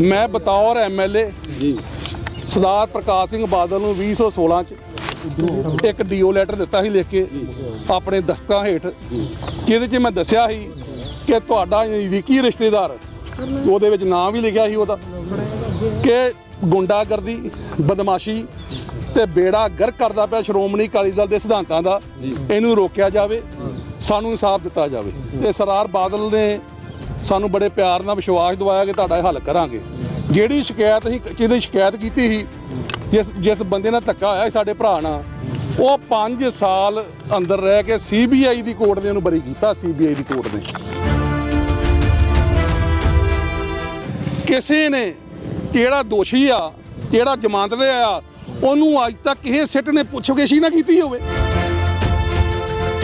ਮੈਂ ਬਤੌਰ ਐਮਐਲਏ ਜੀ। ਸਰਦਾਰ ਪ੍ਰਕਾਸ਼ ਸਿੰਘ ਬਾਦਲ ਨੂੰ 2016 ਚ ਇੱਕ ਡੀਓ ਲੈਟਰ ਦਿੱਤਾ ਸੀ ਲਿਖ ਕੇ ਆਪਣੇ ਦਸਤਾਂ ਹੇਠ। ਜਿਹਦੇ 'ਚ ਮੈਂ ਦੱਸਿਆ ਸੀ ਕਿ ਤੁਹਾਡਾ ਨਜ਼ਦੀਕੀ ਰਿਸ਼ਤੇਦਾਰ ਉਹਦੇ ਵਿੱਚ ਨਾਂ ਵੀ ਲਿਖਿਆ ਸੀ ਉਹਦਾ। ਕਿ ਗੁੰਡਾਗਰਦੀ ਬਦਮਾਸ਼ੀ ਤੇ ਬੇੜਾ ਗਰ ਕਰਦਾ ਪਿਆ ਸ਼੍ਰੋਮਣੀ ਅਕਾਲੀ ਦਲ ਦੇ ਸਿਧਾਂਤਾਂ ਦਾ ਇਹਨੂੰ ਰੋਕਿਆ ਜਾਵੇ ਸਾਨੂੰ ਇਨਸਾਫ ਦਿੱਤਾ ਜਾਵੇ। ਤੇ ਸਰਦਾਰ ਬਾਦਲ ਨੇ ਸਾਨੂੰ ਬੜੇ ਪਿਆਰ ਨਾਲ ਵਿਸ਼ਵਾਸ ਦਿਵਾਇਆ ਕਿ ਤੁਹਾਡਾ ਇਹ ਹੱਲ ਕਰਾਂਗੇ। ਜਿਹੜੀ ਸ਼ਿਕਾਇਤ ਅਸੀਂ ਜਿਹਦੀ ਸ਼ਿਕਾਇਤ ਕੀਤੀ ਸੀ, ਜਿਸ ਜਿਸ ਬੰਦੇ ਨਾਲ ਧੱਕਾ ਹੋਇਆ ਸੀ ਸਾਡੇ ਭਰਾ ਨਾਲ, ਉਹ 5 ਸਾਲ ਅੰਦਰ ਰਹਿ ਕੇ ਸੀਬੀਆਈ ਦੀ ਕੋਰਟ ਨੇ ਉਹਨੂੰ ਬਰੀ ਕੀਤਾ ਸੀਬੀਆਈ ਦੀ ਕੋਰਟ ਨੇ। ਕਿਸੇ ਨੇ ਕਿਹੜਾ ਦੋਸ਼ੀ ਆ, ਕਿਹੜਾ ਜ਼ਮਾਨਤ ਤੇ ਆ, ਉਹਨੂੰ ਅੱਜ ਤੱਕ ਇਹ ਸਿੱਟ ਨੇ ਪੁੱਛਗਿਛ ਹੀ ਨਾ ਕੀਤੀ ਹੋਵੇ।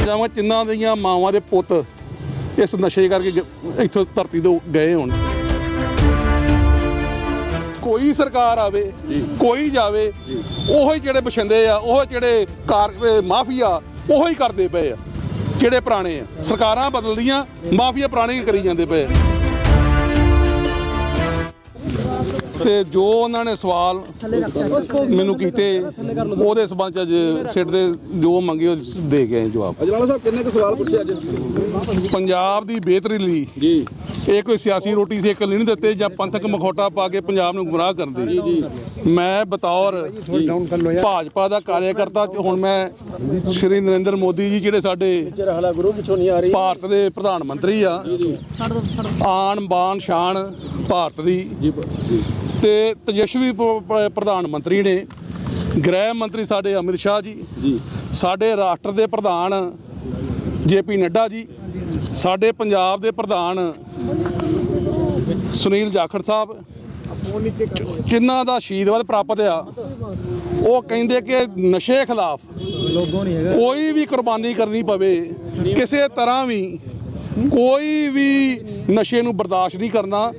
ਜਾਵਾਂ ਚਿੰਨਾਂ ਦੀਆਂ ਮਾਵਾਂ ਦੇ ਪੁੱਤ ਇਸ ਨਸ਼ੇ ਕਰਕੇ ਗ- ਇੱਥੋਂ ਧਰਤੀ ਤੋਂ ਗਏ ਹੋਣ। ਕੋਈ ਸਰਕਾਰ ਆਵੇ ਕੋਈ ਜਾਵੇ ਉਹੋ ਹੀ ਜਿਹੜੇ ਬਛਿੰਦੇ ਆ ਉਹ ਜਿਹੜੇ ਕਾਰ ਅਹ ਮਾਫੀਆ ਉਹੋ ਹੀ ਕਰਦੇ ਪਏ ਆ। ਜਿਹੜੇ ਪੁਰਾਣੇ ਆ। ਸਰਕਾਰਾਂ ਬਦਲਦੀਆਂ ਮਾਫੀਆ ਪੁਰਾਣੇ ਹੀ ਕਰੀ ਜਾਂਦੇ ਪਏ ਆ। ਤੇ ਜੋ ਉਹਨਾਂ ਨੇ ਸਵਾਲ ਮੈਨੂੰ ਕੀਤੇ ਉਹਦੇ ਸਬੰਧ ਚ ਅੱਜ ਸਿੱਟ ਦੇ ਜੋ ਮੰਗੇ ਉਹ ਦੇ ਗਏ ਜਵਾਬ। ਅਜਵਾਲਾ ਸਾਹਿਬ ਕਿੰਨੇ ਕੁ ਸਵਾਲ ਪੁੱਛੇ ਅੱਜ? ਪੰਜਾਬ ਦੀ ਬਿਹਤਰੀ ਲਈ ਜੀ। ਇਹ ਕੋਈ ਸਿਆਸੀ ਰੋਟੀ ਸੇ ਇਕੱਲੀ ਨਹੀਂ ਦਿੱਤੇ ਜਾਂ ਪੰਥਕ ਮਖੌਟਾ ਪਾ ਕੇ ਪੰਜਾਬ ਨੂੰ ਗੁੰਮਰਾਹ ਕਰਦੇ। ਜੀ ਜੀ। ਮੈਂ ਬਤੌਰ ਭਾਜਪਾ ਦਾ ਕਾਰਜਕਰਤਾ ਹੁਣ ਮੈਂ ਸ਼੍ਰੀ ਨਰਿੰਦਰ ਮੋਦੀ ਜੀ ਜਿਹੜੇ ਸਾਡੇ ਭਾਰਤ ਦੇ ਪ੍ਰਧਾਨ ਮੰਤਰੀ ਆ। ਆਣ ਬਾਣ ਸ਼ਾਨ ਭਾਰਤ ਦੀ ਜੀ। ਤੇ ਤੇਜਸਵੀ ਪ- ਪ- ਪ੍ਰਧਾਨ ਮੰਤਰੀ ਨੇ ਗ੍ਰਹਿ ਮੰਤਰੀ ਸਾਡੇ ਅਮਿਤ ਸ਼ਾਹ ਜੀ ਜੀ। ਸਾਡੇ ਰਾਸ਼ਟਰ ਦੇ ਪ੍ਰਧਾਨ ਜੇਪੀ ਨੱਡਾ ਜੀ ਸਾਡੇ ਪੰਜਾਬ ਦੇ ਪ੍ਰਧਾਨ ਸੁਨੀਲ ਜਾਖੜ ਸਾਹਿਬ ਜਿਨ੍ਹਾਂ ਦਾ ਸ਼ਹੀਦਵਾਦ ਪ੍ਰਾਪਤ ਆ ਉਹ ਕਹਿੰਦੇ ਕਿ ਨਸ਼ੇ ਖਿਲਾਫ ਕੋਈ ਵੀ ਕੁਰਬਾਨੀ ਕਰਨੀ ਪਵੇ ਕਿਸੇ ਤਰ੍ਹਾਂ ਵੀ ਕੋਈ ਵੀ ਨਸ਼ੇ ਨੂੰ ਬਰਦਾਸ਼ਤ ਨਹੀਂ ਕਰਨਾ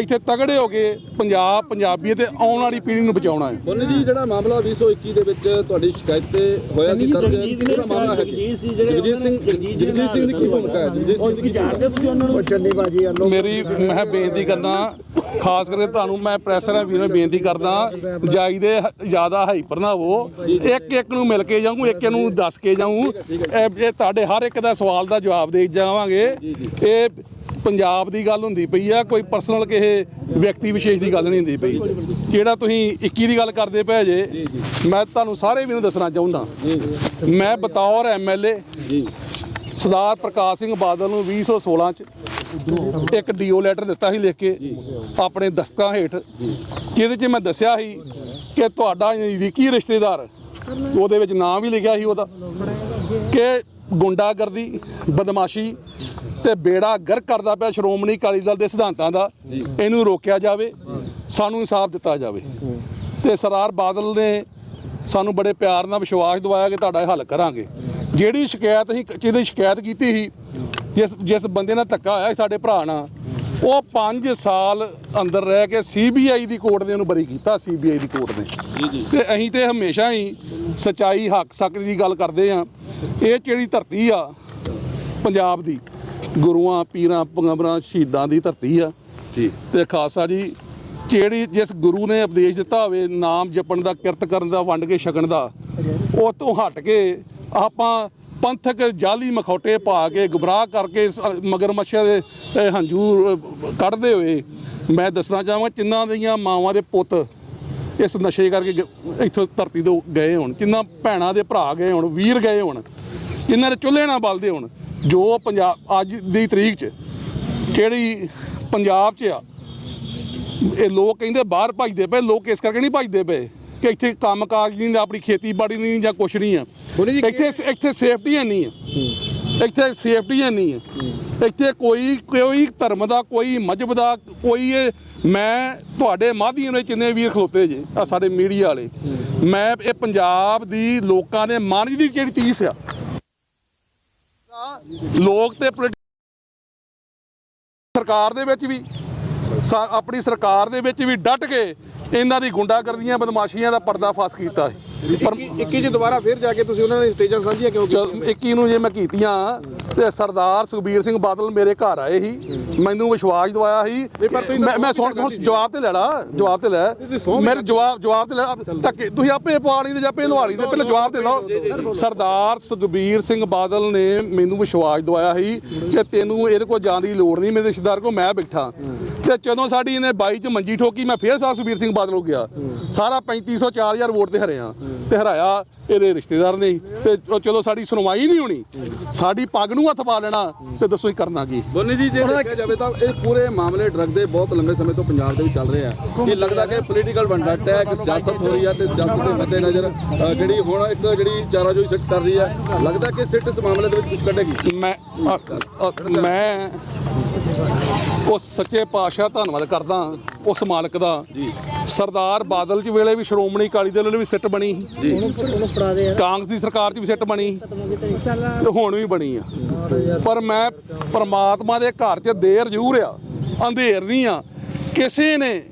ਇੱਥੇ ਤਗੜੇ ਹੋ ਕੇ ਪੰਜਾਬ ਪੰਜਾਬੀ ਤੇ ਆਉਣ ਵਾਲੀ ਪੀੜ੍ਹੀ ਨੂੰ ਬਚਾਉਣਾ ਹੈ। ਹੁਣ ਜੀ ਜਿਹੜਾ ਮਾਮਲਾ 2021 ਦੇ ਵਿੱਚ ਤੁਹਾਡੀ ਸ਼ਿਕਾਇਤ ਤੇ ਹੋਇਆ ਸੀ ਦਰਜ ਪੂਰਾ ਮਾਮਲਾ ਹੈ ਜਗਜੀਤ ਸਿੰਘ ਜਗਜੀਤ ਸਿੰਘ ਦੀ ਕੀ ਭੂਮਿਕਾ ਹੈ? ਜਗਜੀਤ ਸਿੰਘ ਦੀ ਕੀ ਭੂਮਿਕਾ ਹੈ? ਮੇਰੀ ਮੈਂ ਬੇਨਤੀ ਕਰਦਾ ਖਾਸ ਕਰਕੇ ਤੁਹਾਨੂੰ ਮੈਂ ਪ੍ਰੈਸਰਾਂ ਵੀਰਾਂ ਨੂੰ ਬੇਨਤੀ ਕਰਦਾ ਜਾਈ ਦੇ ਜ਼ਿਆਦਾ ਹਾਈਪਰ ਨਾ ਹੋ ਇੱਕ ਇੱਕ ਨੂੰ ਮਿਲ ਕੇ ਜਾਊਂ ਇੱਕ ਨੂੰ ਦੱਸ ਕੇ ਜਾਊਂ। ਇਹ ਤੁਹਾਡੇ ਹਰ ਇੱਕ ਦਾ ਸਵਾਲ ਦਾ ਜਵਾਬ ਦੇ ਜਾਵਾਂਗੇ। ਇਹ ਪੰਜਾਬ ਦੀ ਗੱਲ ਹੁੰਦੀ ਪਈ ਆ ਕੋਈ ਪਰਸਨਲ ਕਿਸੇ ਵਿਅਕਤੀ ਵਿਸ਼ੇਸ਼ ਦੀ ਗੱਲ ਨਹੀਂ ਹੁੰਦੀ ਪਈ। ਜਿਹੜਾ ਤੁਸੀਂ 21 ਦੀ ਗੱਲ ਕਰਦੇ ਪਏ ਜੇ ਮੈਂ ਤੁਹਾਨੂੰ ਸਾਰੇ ਵੀਰਾਂ ਨੂੰ ਦੱਸਣਾ ਚਾਹੁੰਦਾ। ਮੈਂ ਬਤੌਰ ਐਮਐਲਏ ਜੀ। ਸਰਦਾਰ ਪ੍ਰਕਾਸ਼ ਸਿੰਘ ਬਾਦਲ ਨੂੰ 2016 ਚ ਇੱਕ ਡੀਓ ਲੈਟਰ ਦਿੱਤਾ ਸੀ ਲਿਖ ਕੇ ਆਪਣੇ ਦਸਤਾਂ ਹੇਠ। ਜਿਹਦੇ 'ਚ ਮੈਂ ਦੱਸਿਆ ਸੀ ਕਿ ਤੁਹਾਡਾ ਨਜ਼ਦੀਕੀ ਰਿਸ਼ਤੇਦਾਰ ਉਹਦੇ ਵਿੱਚ ਨਾਂ ਵੀ ਲਿਖਿਆ ਸੀ ਉਹਦਾ। ਕਿ ਗੁੰਡਾਗਰਦੀ ਬਦਮਾਸ਼ੀ ਤੇ ਬੇੜਾ ਗਰ ਕਰਦਾ ਪਿਆ ਸ਼੍ਰੋਮਣੀ ਅਕਾਲੀ ਦਲ ਦੇ ਸਿਧਾਂਤਾਂ ਦਾ। ਇਹਨੂੰ ਰੋਕਿਆ ਜਾਵੇ ਸਾਨੂੰ ਇਨਸਾਫ ਦਿੱਤਾ ਜਾਵੇ। ਤੇ ਸਰਦਾਰ ਬਾਦਲ ਨੇ ਸਾਨੂੰ ਬੜੇ ਪਿਆਰ ਨਾਲ ਵਿਸ਼ਵਾਸ ਦਿਵਾਇਆ ਕਿ ਤੁਹਾਡਾ ਹੱਲ ਕਰਾਂਗੇ। ਜਿਹੜੀ ਸ਼ਿਕਾਇਤ ਅਸੀਂ ਜਿਹਦੀ ਸ਼ਿਕਾਇਤ ਕੀਤੀ ਸੀ ਜਿਸ ਜਿਸ ਬੰਦੇ ਨਾਲ ਧੱਕਾ ਹੋਇਆ ਸਾਡੇ ਭਰਾ ਨਾਲ ਉਹ 5 ਸਾਲ ਅੰਦਰ ਰਹਿ ਕੇ ਸੀਬੀਆਈ ਦੀ ਕੋਰਟ ਨੇ ਉਹਨੂੰ ਬਰੀ ਕੀਤਾ ਸੀਬੀਆਈ ਦੀ ਕੋਰਟ ਨੇ। ਤੇ ਅਸੀਂ ਤੇ ਹਮੇਸ਼ਾ ਹੀ ਸਚਾਈ ਹੱਕ ਸੱਚ ਦੀ ਗੱਲ ਕਰਦੇ ਆ ਇਹ ਜਿਹੜੀ ਧਰਤੀ ਆ ਪੰਜਾਬ ਦੀ ਗੁਰੂਆਂ ਪੀਰਾਂ ਪੰਗਬਰਾਂ ਸ਼ਹੀਦਾਂ ਦੀ ਧਰਤੀ ਆ। ਜੀ। ਤੇ ਖਾਲਸਾ ਜੀ ਜਿਹੜੀ ਜਿਸ ਗੁਰੂ ਨੇ ਉਪਦੇਸ਼ ਦਿੱਤਾ ਹੋਵੇ ਨਾਮ ਜਪਣ ਦਾ ਕਿਰਤ ਕਰਨ ਦਾ ਵੰਡ ਕੇ ਛਕਣ ਦਾ ਉਹ ਤੋਂ ਹਟ ਕੇ ਆਪਾਂ ਪੰਥਕ ਜਾਲੀ ਮਖੌਟੇ ਪਾ ਕੇ ਗੁਬਰਾਹ ਕਰਕੇ ਮਗਰਮੱਛਾਂ ਦੇ ਹੰਝੂ ਕੱਢਦੇ ਹੋਏ ਮੈਂ ਦੱਸਣਾ ਚਾਹਾਂਗਾ ਚਿੰਨਾਂ ਦੀਆਂ ਮਾਵਾਂ ਦੇ ਪੁੱਤ ਇਸ ਨਸ਼ੇ ਕਰਕੇ ਇੱਥੋਂ ਧਰਤੀ ਤੋਂ ਗਏ ਹੋਣ ਕਿੰਨਾ ਭੈਣਾਂ ਦੇ ਭਰਾ ਗਏ ਹੋਣ ਵੀਰ ਗਏ ਹੋਣ ਇਹਨਾਂ ਦੇ ਚੁੱਲ੍ਹੇ ਨਾਲ ਬਲਦੇ ਹੋਣ ਜੋ ਪੰਜਾਬ ਅੱਜ ਦੀ ਤਰੀਕ 'ਚ ਜਿਹੜੀ ਪੰਜਾਬ 'ਚ ਆ ਇਹ ਲੋਕ ਕਹਿੰਦੇ ਬਾਹਰ ਭੱਜਦੇ ਪਏ ਲੋਕ ਇਸ ਕਰਕੇ ਨਹੀਂ ਭੱਜਦੇ ਪਏ ਕਿ ਇੱਥੇ ਕੰਮ ਕਾਜ ਨਹੀਂ ਆਪਣੀ ਖੇਤੀਬਾੜੀ ਨਹੀਂ ਜਾਂ ਕੁਛ ਨਹੀਂ ਆ। ਇੱਥੇ ਇੱਥੇ ਸੇਫਟੀ ਹੈ ਨਹੀਂ ਹੈ। ਇੱਥੇ ਸੇਫਟੀ ਹੈ ਨਹੀਂ ਹੈ। ਇੱਥੇ ਕੋਈ ਕੋਈ ਧਰਮ ਦਾ ਕੋਈ ਮਜਬ ਦਾ ਕੋਈ ਮੈਂ ਤੁਹਾਡੇ ਮਾਧਿਅਮ ਵਿੱਚ ਜਿੰਨੇ ਵੀਰ ਖਲੋਤੇ ਜੇ ਆ ਸਾਡੇ ਮੀਡੀਆ ਵਾਲੇ ਮੈਂ ਇਹ ਪੰਜਾਬ ਦੀ ਲੋਕਾਂ ਦੇ ਮਨ ਦੀ ਜਿਹੜੀ ਤੀਸ ਆ ਲੋਕ ਤੇ ਸਰਕਾਰ ਦੇ ਵਿੱਚ ਵੀ ਆਪਣੀ ਸਰਕਾਰ ਦੇ ਵਿੱਚ ਵੀ ਡਟ ਕੇ ਇਹਨਾਂ ਦੀ ਗੁੰਡਾਗਰਦੀਆਂ ਬਦਮਾਸ਼ੀਆਂ ਦਾ ਪਰਦਾਫਾਸ਼ ਕੀਤਾ ਹੈ। ਪਰ 21 ਚ ਦੁਬਾਰਾ ਫਿਰ ਜਾ ਕੇ ਤੁਸੀਂ ਉਹਨਾਂ ਨੇ ਸਟੇਜਾਂ ਸਾਂਝੀਆਂ ਕਿਉਂ ਜਦ 21 ਨੂੰ ਜੇ ਮੈਂ ਕੀਤੀਆਂ ਤੇ ਸਰਦਾਰ ਸੁਖਬੀਰ ਸਿੰਘ ਬਾਦਲ ਮੇਰੇ ਘਰ ਆਏ ਸੀ। ਮੈਨੂੰ ਵਿਸ਼ਵਾਸ ਦਵਾਇਆ ਸੀ। ਤੁਸੀਂ ਮੈਂ ਮੈਂ ਸੁਣ ਹੁਣ ਜਵਾਬ ਤੇ ਲੈ ਲਾ ਜਵਾਬ ਤੇ ਲੈ। ਮੇਰੇ ਜਵਾਬ ਜਵਾਬ ਤੇ ਲੈ ਧੱਕੇ। ਤੁਸੀਂ ਆਪੇ ਪਾਣੀ ਦੇ ਜਾਂ ਨਵਾਲੀ ਦੇ ਪਹਿਲਾਂ ਜਵਾਬ ਦੇ ਲਓ ਸਰਦਾਰ ਸੁਖਬੀਰ ਸਿੰਘ ਬਾਦਲ ਨੇ ਮੈਨੂੰ ਵਿਸ਼ਵਾਸ ਦਵਾਇਆ ਸੀ ਕਿ ਤੈਨੂੰ ਇਹਦੇ ਕੋਲ ਜਾਣ ਦੀ ਲੋੜ ਨਹੀਂ ਮੇਰੇ ਰਿਸ਼ਤੇਦਾਰ ਕੋ ਮੈਂ ਬੈਠਾ। ਤੇ ਜਦੋਂ ਸਾਡੀ ਇਹਨੇ 22 ਚ ਮੰਜੀ ਠੋਕੀ ਮੈਂ ਫੇਰ ਸਾਹਿਬ ਸੁਖਬੀਰ ਸਿੰਘ ਬਾਦਲ ਹੋ ਗਿਆ। ਸਾਰਾ 3500 4000 ਵੋਟ ਤੇ ਹਰਿਆ। ਤੇ ਹਰਾਇਆ ਇਹਦੇ ਰਿਸ਼ਤੇਦਾਰ ਨੇ। ਤੇ ਚਲੋ ਸਾਡੀ ਸੁਣਵਾਈ ਨਹੀਂ ਹੋਣੀ। ਸਾਡੀ ਪੱਗ ਨੂੰ ਹੱਥ ਪਾ ਲੈਣਾ ਤੇ ਦੱਸੋ ਹੀ ਕਰਨਾ ਕੀ? ਬੋਨੀ ਜੀ ਜੇ ਦੇਖਿਆ ਜਾਵੇ ਤਾਂ ਇਹ ਪੂਰੇ ਮਾਮਲੇ ਡਰੱਗ ਦੇ ਬਹੁਤ ਲੰਬੇ ਸਮੇਂ ਤੋਂ ਪੰਜਾਬ ਦੇ ਵਿੱਚ ਚੱਲ ਰਹੇ ਆ। ਇਹ ਲੱਗਦਾ ਕਿ ਪੋਲੀਟੀਕਲ ਵੰਡਾਟ ਹੈ ਕਿ ਸਿਆਸਤ ਹੋ ਰਹੀ ਹੈ ਤੇ ਸਿਆਸਤ ਦੇ ਮੱਦੇ ਨਜ਼ਰ ਜਿਹੜੀ ਹੁਣ ਇੱਕ ਜਿਹੜੀ ਚਾਰਾਜੋਈ ਸਿੱਟ ਕਰ ਰਹੀ ਹੈ ਲੱਗਦਾ ਕਿ ਸਿੱਟ ਇਸ ਮਾਮਲੇ ਦੇ ਵਿੱਚ ਕੁਝ ਕੱਢੇਗੀ? ਮੈਂ ਮੈਂ ਉਸ ਸੱਚੇ ਪਾਤਸ਼ਾਹ ਧੰਨਵਾਦ ਕਰਦਾ ਉਸ ਮਾਲਕ ਦਾ। ਸਰਦਾਰ ਬਾਦਲ ਜੀ ਵੇਲੇ ਵੀ ਸ਼੍ਰੋਮਣੀ ਅਕਾਲੀ ਦਲ ਵੇਲੇ ਵੀ ਸਿੱਟ ਬਣੀ ਸੀ। ਕਾਂਗਰਸ ਦੀ ਸਰਕਾਰ 'ਚ ਵੀ ਸਿੱਟ ਬਣੀ ਤੇ ਹੁਣ ਵੀ ਬਣੀ ਆ। ਪਰ ਮੈਂ ਪਰਮਾਤਮਾ ਦੇ ਘਰ 'ਚ ਦੇਰ ਜ਼ਰੂਰ ਆ ਅੰਧੇਰ ਨਹੀਂ ਆ। ਕਿਸੇ ਨੇ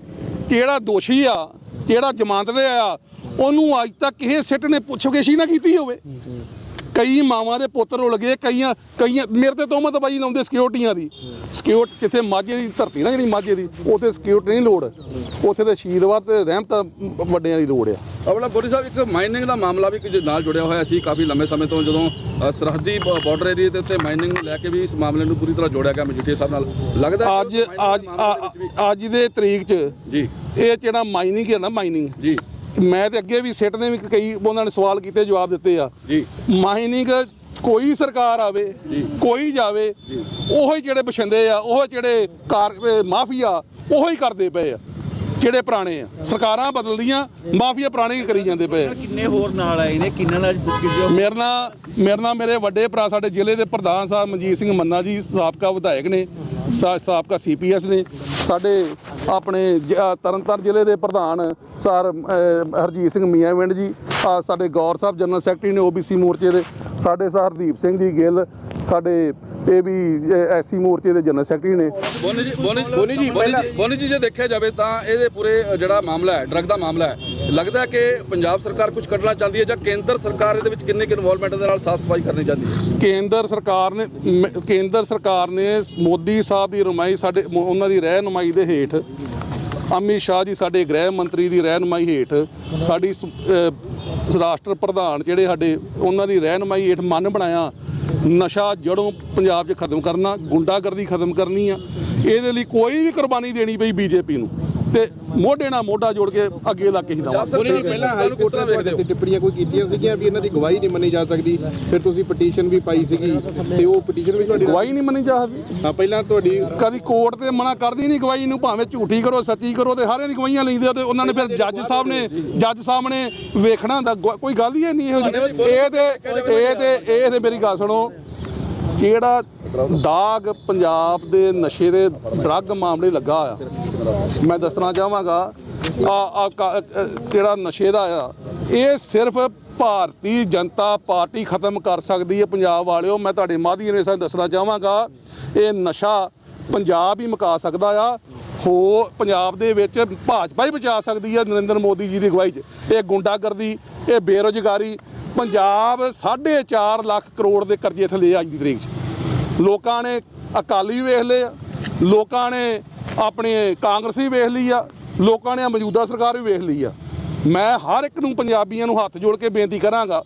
ਜਿਹੜਾ ਦੋਸ਼ੀ ਆ ਜਿਹੜਾ ਜ਼ਮਾਨਤ ਤੇ ਆ ਉਹਨੂੰ ਅੱਜ ਤੱਕ ਕਿਸੇ ਸਿੱਟ ਨੇ ਪੁੱਛਗਿਛ ਹੀ ਨਾ ਕੀਤੀ ਹੋਵੇ। ਕਈ ਮਾਵਾਂ ਦੇ ਪੁੱਤਰ ਰੁਲ ਗਏ ਕਈਆਂ ਕਈਆਂ ਮੇਰੇ ਤੇ ਤੋਮਤ ਬਾਈ ਲਾਉਂਦੇ ਸਿਕਿਉਰਟੀਆਂ ਦੀ। ਸਿਕਿਉਰਟ ਕਿਤੇ ਮਾਝੇ ਦੀ ਧਰਤੀ ਨਾ ਜਿਹੜੀ ਮਾਝੇ ਦੀ ਉੱਥੇ ਸਿਕਿਉਰਟੀ ਨਹੀਂ ਲੋੜ। ਉੱਥੇ ਤੇ ਸ਼ਹੀਦਵਾਦ ਤੇ ਰਹਿਮਤ ਵੱਡਿਆਂ ਦੀ ਲੋੜ ਆ। ਆਪਣਾ ਬੋਡੀ ਸਾਹਿਬ ਇੱਕ ਮਾਈਨਿੰਗ ਦਾ ਮਾਮਲਾ ਵੀ ਕੁਝ ਨਾਲ ਜੁੜਿਆ ਹੋਇਆ ਸੀ ਕਾਫੀ ਲੰਬੇ ਸਮੇਂ ਤੋਂ ਜਦੋਂ ਸਰਹੱਦੀ ਬਾਰਡਰ ਏਰੀਆ ਦੇ ਉੱਤੇ ਮਾਈਨਿੰਗ ਨੂੰ ਲੈ ਕੇ ਵੀ ਇਸ ਮਾਮਲੇ ਨੂੰ ਪੂਰੀ ਤਰ੍ਹਾਂ ਜੋੜਿਆ ਗਿਆ ਮਜੀਠੀਆ ਸਾਹਿਬ ਨਾਲ। ਲੱਗਦਾ ਅੱਜ ਅੱਜ ਅੱਜ ਦੇ ਤਰੀਕ 'ਚ ਜੀ। ਇਹ ਜਿਹੜਾ ਮਾਈਨਿੰਗ ਹੈ ਨਾ ਮਾਈਨਿੰਗ ਜੀ। ਮੈਂ ਤੇ ਅੱਗੇ ਵੀ ਸਿੱਟ ਨੇ ਵੀ ਕਈ ਉਹਨਾਂ ਨੇ ਸਵਾਲ ਕੀਤੇ ਜਵਾਬ ਦਿੱਤੇ ਆ। ਜੀ। ਮਾਈਨਿੰਗ ਕੋਈ ਸਰਕਾਰ ਆਵੇ ਕੋਈ ਜਾਵੇ ਉਹੋ ਹੀ ਜਿਹੜੇ ਬਛਿੰਦੇ ਆ ਉਹ ਜਿਹੜੇ ਕਾਰ ਮਾਫੀਆ ਉਹੋ ਹੀ ਕਰਦੇ ਪਏ ਆ ਜਿਹੜੇ ਪੁਰਾਣੇ ਆ। ਸਰਕਾਰਾਂ ਬਦਲਦੀਆਂ ਮਾਫੀਆ ਪੁਰਾਣੇ ਹੀ ਕਰੀ ਜਾਂਦੇ ਪਏ ਆ। ਕਿੰਨੇ ਹੋਰ ਨਾਲ ਆਏ ਨੇ? ਕਿੰਨਾਂ ਨਾਲ ਪੁੱਛਗਿੱਛ ਜੋ ਮੇਰੇ ਨਾਲ ਮੇਰੇ ਨਾਲ ਮੇਰੇ ਵੱਡੇ ਭਰਾ ਸਾਡੇ ਜ਼ਿਲ੍ਹੇ ਦੇ ਪ੍ਰਧਾਨ ਸਾਹਿਬ ਮਨਜੀਤ ਸਿੰਘ ਮੰਨਾ ਜੀ ਸਾਬਕਾ ਵਿਧਾਇਕ ਨੇ। ਸਾ- ਸਾਬਕਾ ਸੀਪੀਐਸ ਨੇ ਸਾਡੇ ਆਪਣੇ ਜ- ਅ, ਤਰਨਤਾਰਨ ਜ਼ਿਲ੍ਹੇ ਦੇ ਪ੍ਰਧਾਨ ਸਰ ਅ, ਹਰਜੀਤ ਸਿੰਘ ਮੀਆਂਵਿੰਡ ਜੀ ਆ ਸਾਡੇ ਗੌਰ ਸਾਹਿਬ ਜਨਰਲ ਸੈਕਟਰੀ ਨੇ ਓਬੀਸੀ ਮੋਰਚੇ ਦੇ ਸਾਡੇ ਸਰ ਹਰਦੀਪ ਸਿੰਘ ਜੀ ਗਿੱਲ ਸਾਡੇ ਇਹ ਵੀ ਐਸਸੀ ਮੋਰਚੇ ਦੇ ਜਨਰਲ ਸੈਕਟਰੀ ਨੇ। ਬੋਨੀ ਜੀ ਬੋਨੀ ਜੀ ਬੋਨੀ ਜੀ ਜੇ ਦੇਖਿਆ ਜਾਵੇ ਤਾਂ ਇਹਦੇ ਪੂਰੇ ਜਿਹੜਾ ਮਾਮਲਾ ਹੈ ਡਰੱਗ ਦਾ ਮਾਮਲਾ ਹੈ ਲੱਗਦਾ ਕਿ ਪੰਜਾਬ ਸਰਕਾਰ ਕੁਝ ਕੱਢਣਾ ਚਾਹੁੰਦੀ ਹੈ ਜਾਂ ਕੇਂਦਰ ਸਰਕਾਰ ਇਹਦੇ ਵਿੱਚ ਕਿੰਨੇ ਕਿ ਇਨਵੋਲਵਮੈਂਟ ਦੇ ਨਾਲ ਸਾਫ਼ ਸਫ਼ਾਈ ਕਰਨੀ ਚਾਹੁੰਦੀ ਹੈ? ਕੇਂਦਰ ਸਰਕਾਰ ਨੇ ਕੇਂਦਰ ਸਰਕਾਰ ਨੇ ਮੋਦੀ ਸਾਹਿਬ ਦੀ ਰੁਮਾਈ ਸਾਡੇ ਉਹਨਾਂ ਦੀ ਰਹਿਨੁਮਾਈ ਦੇ ਹੇਠ ਅਮਿਤ ਸ਼ਾਹ ਜੀ ਸਾਡੇ ਗ੍ਰਹਿ ਮੰਤਰੀ ਦੀ ਰਹਿਨੁਮਾਈ ਹੇਠ ਸਾਡੀ ਰਾਸ਼ਟਰ ਪ੍ਰਧਾਨ ਜਿਹੜੇ ਸਾਡੇ ਉਹਨਾਂ ਦੀ ਰਹਿਨੁਮਾਈ ਹੇਠ ਮਨ ਬਣਾਇਆ ਨਸ਼ਾ ਜੜੋਂ ਪੰਜਾਬ 'ਚ ਖਤਮ ਕਰਨਾ, ਗੁੰਡਾਗਰਦੀ ਖਤਮ ਕਰਨੀ ਆ। ਇਹਦੇ ਲਈ ਕੋਈ ਵੀ ਕੁਰਬਾਨੀ ਦੇਣੀ ਪਈ ਬੀਜੇਪੀ ਨੂੰ। ਤੇ ਮੋਢੇ ਨਾਲ ਮੋਢਾ ਜੋੜ ਕੇ ਅੱਗੇ ਲੱਗ ਕੇ ਹੀ ਦਵਾਂਗੇ ਪਹਿਲਾਂ ਹਾਈ ਕੋਰਟ ਨੇ ਵੇਖਦੇ ਤੁਹਾਡੇ ਹੋ? ਤੇ ਟਿੱਪਣੀਆਂ ਕੋਈ ਕੀਤੀਆਂ ਸੀਗੀਆਂ ਵੀ ਇਹਨਾਂ ਦੀ ਗਵਾਹੀ ਨਹੀਂ ਮੰਨੀ ਜਾ ਸਕਦੀ? ਫਿਰ ਤੁਸੀਂ ਪਟੀਸ਼ਨ ਵੀ ਪਾਈ ਸੀਗੀ ਤੇ ਉਹ ਪਟੀਸ਼ਨ ਵੀ ਤੁਹਾਡੀ ਗਵਾਹੀ ਨਹੀਂ ਮੰਨੀ ਜਾ ਸਕਦੀ। ਹਾਂ ਪਹਿਲਾਂ ਤੁਹਾਡੀ ਕਦੀ ਕੋਰਟ ਤੇ ਮਨਾ ਕਰਦੀ ਨਹੀਂ ਗਵਾਹੀ ਨੂੰ ਭਾਵੇਂ ਝੂਠੀ ਕਰੋ ਸੱਚੀ ਕਰੋ ਤੇ ਸਾਰਿਆਂ ਦੀ ਗਵਾਹੀਆਂ ਲੈਂਦੇ ਆ ਤੇ ਉਹਨਾਂ ਨੇ ਫਿਰ ਜੱਜ ਸਾਹਿਬ ਨੇ ਜੱਜ ਸਾਹਿਬ ਨੇ ਵੇਖਣਾ ਹੁੰਦਾ ਕੋਈ ਗੱਲ ਹੀ ਨਹੀਂ ਇਹੋ ਜਿਹੀ। ਇਹ ਤੇ ਇਹ ਤੇ ਇਹ ਤੇ ਮੇਰੀ ਗੱਲ ਸੁਣੋ। ਜਿਹੜਾ ਦਾਗ ਪੰਜਾਬ ਦੇ ਨਸ਼ੇ ਦੇ ਡਰੱਗ ਮਾਮਲੇ ਲੱਗਾ ਆ, ਮੈਂ ਦੱਸਣਾ ਚਾਹਾਂਗਾ, ਆ ਜਿਹੜਾ ਨਸ਼ੇ ਦਾ ਆ, ਇਹ ਸਿਰਫ ਭਾਰਤੀ ਜਨਤਾ ਪਾਰਟੀ ਖਤਮ ਕਰ ਸਕਦੀ ਹੈ ਪੰਜਾਬ ਵਾਲਿਓ। ਮੈਂ ਤੁਹਾਡੇ ਮਾਧਿਅਮ ਨੇ ਸਾਨੂੰ ਦੱਸਣਾ ਚਾਹਾਂਗਾ, ਇਹ ਨਸ਼ਾ ਪੰਜਾਬ ਹੀ ਮੁਕਾ ਸਕਦਾ ਆ। ਹੋ, ਪੰਜਾਬ ਦੇ ਵਿੱਚ ਭਾਜਪਾ ਹੀ ਬਚਾ ਸਕਦੀ ਹੈ ਨਰਿੰਦਰ ਮੋਦੀ ਜੀ ਦੀ ਅਗਵਾਈ 'ਚ। ਇਹ ਗੁੰਡਾਗਰਦੀ, ਇਹ ਬੇਰੁਜ਼ਗਾਰੀ ਪੰਜਾਬ 4.5 ਲੱਖ ਕਰੋੜ ਦੇ ਕਰਜ਼ੇ ਥੱਲੇ ਆ ਅੱਜ ਦੀ ਤਰੀਕ 'ਚ। ਲੋਕਾਂ ਨੇ ਅਕਾਲੀ ਵੇਖ ਲਏ ਆ, ਲੋਕਾਂ ਨੇ ਆਪਣੇ ਕਾਂਗਰਸੀ ਵੇਖ ਲਈ ਆ, ਲੋਕਾਂ ਨੇ ਮੌਜੂਦਾ ਸਰਕਾਰ ਵੀ ਵੇਖ ਲਈ ਆ। ਮੈਂ ਹਰ ਇੱਕ ਨੂੰ ਪੰਜਾਬੀਆਂ ਨੂੰ ਹੱਥ ਜੋੜ ਕੇ ਬੇਨਤੀ ਕਰਾਂਗਾ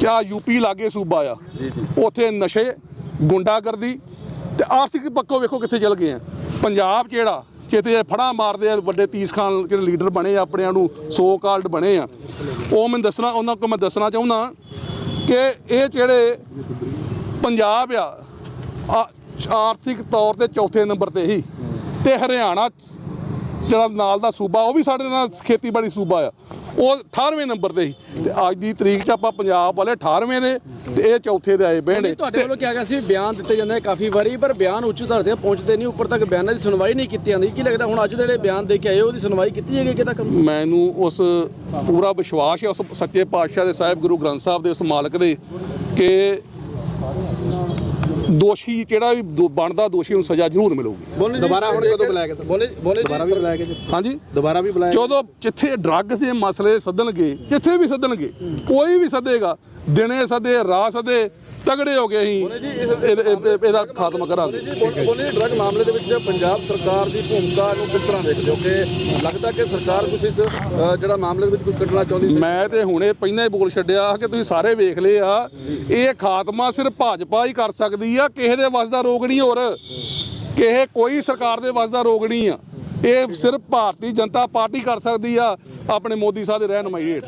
ਕਿ ਆ ਯੂਪੀ ਲਾਗੇ ਸੂਬਾ ਆ। ਉੱਥੇ ਨਸ਼ੇ, ਗੁੰਡਾਗਰਦੀ ਤੇ ਆਰਥਿਕ ਪੱਖੋਂ ਵੇਖੋ ਕਿੱਥੇ ਚੱਲ ਗਏ ਆ। ਪੰਜਾਬ ਜਿਹੜਾ ਕਿਤੇ ਫੜਾ ਮਾਰਦੇ ਆ ਵੱਡੇ ਤੀਸ ਖਾਨ ਜਿਹੜੇ ਲੀਡਰ ਬਣੇ ਆ ਆਪਣਿਆਂ ਨੂੰ ਸੋ ਕਾਲਡ ਬਣੇ ਆ। ਉਹ ਮੈਂ ਦੱਸਣਾ, ਉਹਨਾਂ ਕੋਲ ਮੈਂ ਦੱਸਣਾ ਚਾਹੁੰਦਾ ਕਿ ਇਹ ਜਿਹੜੇ ਪੰਜਾਬ ਆ- ਆਰਥਿਕ ਤੌਰ ਤੇ ਚੌਥੇ ਨੰਬਰ ਤੇ ਹੀ। ਤੇ ਹਰਿਆਣਾ ਜਿਹੜਾ ਨਾਲ ਦਾ ਸੂਬਾ, ਉਹ ਵੀ ਸਾਡੇ ਨਾਲ ਖੇਤੀਬਾੜੀ ਸੂਬਾ ਆ। ਉਹ 18ਵੇਂ ਨੰਬਰ ਤੇ ਸੀ। ਤੇ ਅੱਜ ਦੀ ਤਰੀਕ 'ਚ ਆਪਾਂ ਪੰਜਾਬ ਵਾਲੇ 18ਵੇਂ ਦੇ ਤੇ ਇਹ ਚੌਥੇ ਦੇ ਆਏ ਬਹਿਣੇ। ਤੁਹਾਡੇ ਵੱਲੋਂ ਕਿਹਾ ਗਿਆ ਸੀ ਬਿਆਨ ਦਿੱਤੇ ਜਾਂਦੇ ਕਾਫੀ ਵਾਰੀ ਪਰ ਬਿਆਨ ਉੱਚ ਧਰ ਤੇ ਪਹੁੰਚਦੇ ਨਹੀਂ ਉੱਪਰ ਤੱਕ ਬਿਆਨਾਂ ਦੀ ਸੁਣਵਾਈ ਨਹੀਂ ਕੀਤੀ ਜਾਂਦੀ। ਕੀ ਲੱਗਦਾ ਹੁਣ ਅੱਜ ਦੇ ਜਿਹੜੇ ਬਿਆਨ ਦੇ ਕੇ ਆਏ ਉਹਦੀ ਸੁਣਵਾਈ ਕੀਤੀ ਜਾਏਗੀ ਕਿ ਤੱਕ? ਮੈਨੂੰ ਉਸ ਪੂਰਾ ਵਿਸ਼ਵਾਸ ਹੈ ਉਸ ਸੱਚੇ ਪਾਤਸ਼ਾਹ ਦੇ ਸਾਹਿਬ ਗੁਰੂ ਗ੍ਰੰਥ ਸਾਹਿਬ ਦੇ ਉਸ ਮਾਲਕ ਦੇ ਕਿ ਦੋਸ਼ੀ ਜਿਹੜਾ ਵੀ ਦੋ- ਬਣਦਾ ਦੋਸ਼ੀ ਨੂੰ ਸਜ਼ਾ ਜ਼ਰੂਰ ਮਿਲੂਗੀ। ਦੁਬਾਰਾ ਹੁਣ ਕਦੋਂ ਬੁਲਾਇਆ ਗਿਆ ਬੋਲੇ ਬੋਲੇ ਦੁਬਾਰਾ ਵੀ ਬੁਲਾਇਆ ਗਿਆ ਜੀ? ਹਾਂਜੀ। ਦੁਬਾਰਾ ਵੀ ਬੁਲਾਇਆ ਜਦੋਂ ਜਿੱਥੇ ਡਰੱਗ ਦੇ ਮਸਲੇ ਸੱਦਣਗੇ ਕਿੱਥੇ ਵੀ ਸੱਦਣਗੇ ਕੋਈ ਵੀ ਸੱਦੇਗਾ ਦਿਨੇ ਸੱਦੇ ਰਾਤ ਸੱਦੇ ਤਗੜੇ ਹੋ ਗਏ ਅਸੀਂ। ਇਹਦਾ- ਖਾਤਮਾ ਕਰਾਂਗੇ। ਬੋਲੇ ਡਰਗ ਮਾਮਲੇ ਦੇ ਵਿੱਚ ਪੰਜਾਬ ਸਰਕਾਰ ਦੀ ਭੂਮਿਕਾ ਨੂੰ ਕਿਸ ਤਰ੍ਹਾਂ ਦੇਖਦੇ ਹੋ ਕਿ ਲੱਗਦਾ ਕਿ ਸਰਕਾਰ ਕੁਝ ਇਸ ਜਿਹੜਾ ਮਾਮਲੇ ਦੇ ਵਿੱਚ ਕੁਝ ਕੱਢਣਾ ਚਾਹੁੰਦੀ ਸੀ? ਮੈਂ ਤੇ ਹੁਣੇ ਪਹਿਲਾਂ ਹੀ ਬੋਲ ਛੱਡਿਆ ਕਿ ਤੁਸੀਂ ਸਾਰੇ ਵੇਖ ਲਏ ਆ। ਇਹ ਖਾਤਮਾ ਸਿਰਫ ਭਾਜਪਾ ਹੀ ਕਰ ਸਕਦੀ ਆ ਕਿਸੇ ਦੇ ਵੱਸ ਦਾ ਰੋਗ ਨਹੀਂ ਹੋਰ। ਕਿਸੇ ਕੋਈ ਸਰਕਾਰ ਦੇ ਵੱਸ ਦਾ ਰੋਗ ਨਹੀਂ ਆ। ਇਹ ਸਿਰਫ ਭਾਰਤੀ ਜਨਤਾ ਪਾਰਟੀ ਕਰ ਸਕਦੀ ਆ ਆਪਣੇ ਮੋਦੀ ਸਾਹਿਬ ਦੇ ਰਹਿਨਮਾਈ ਹੇਠ।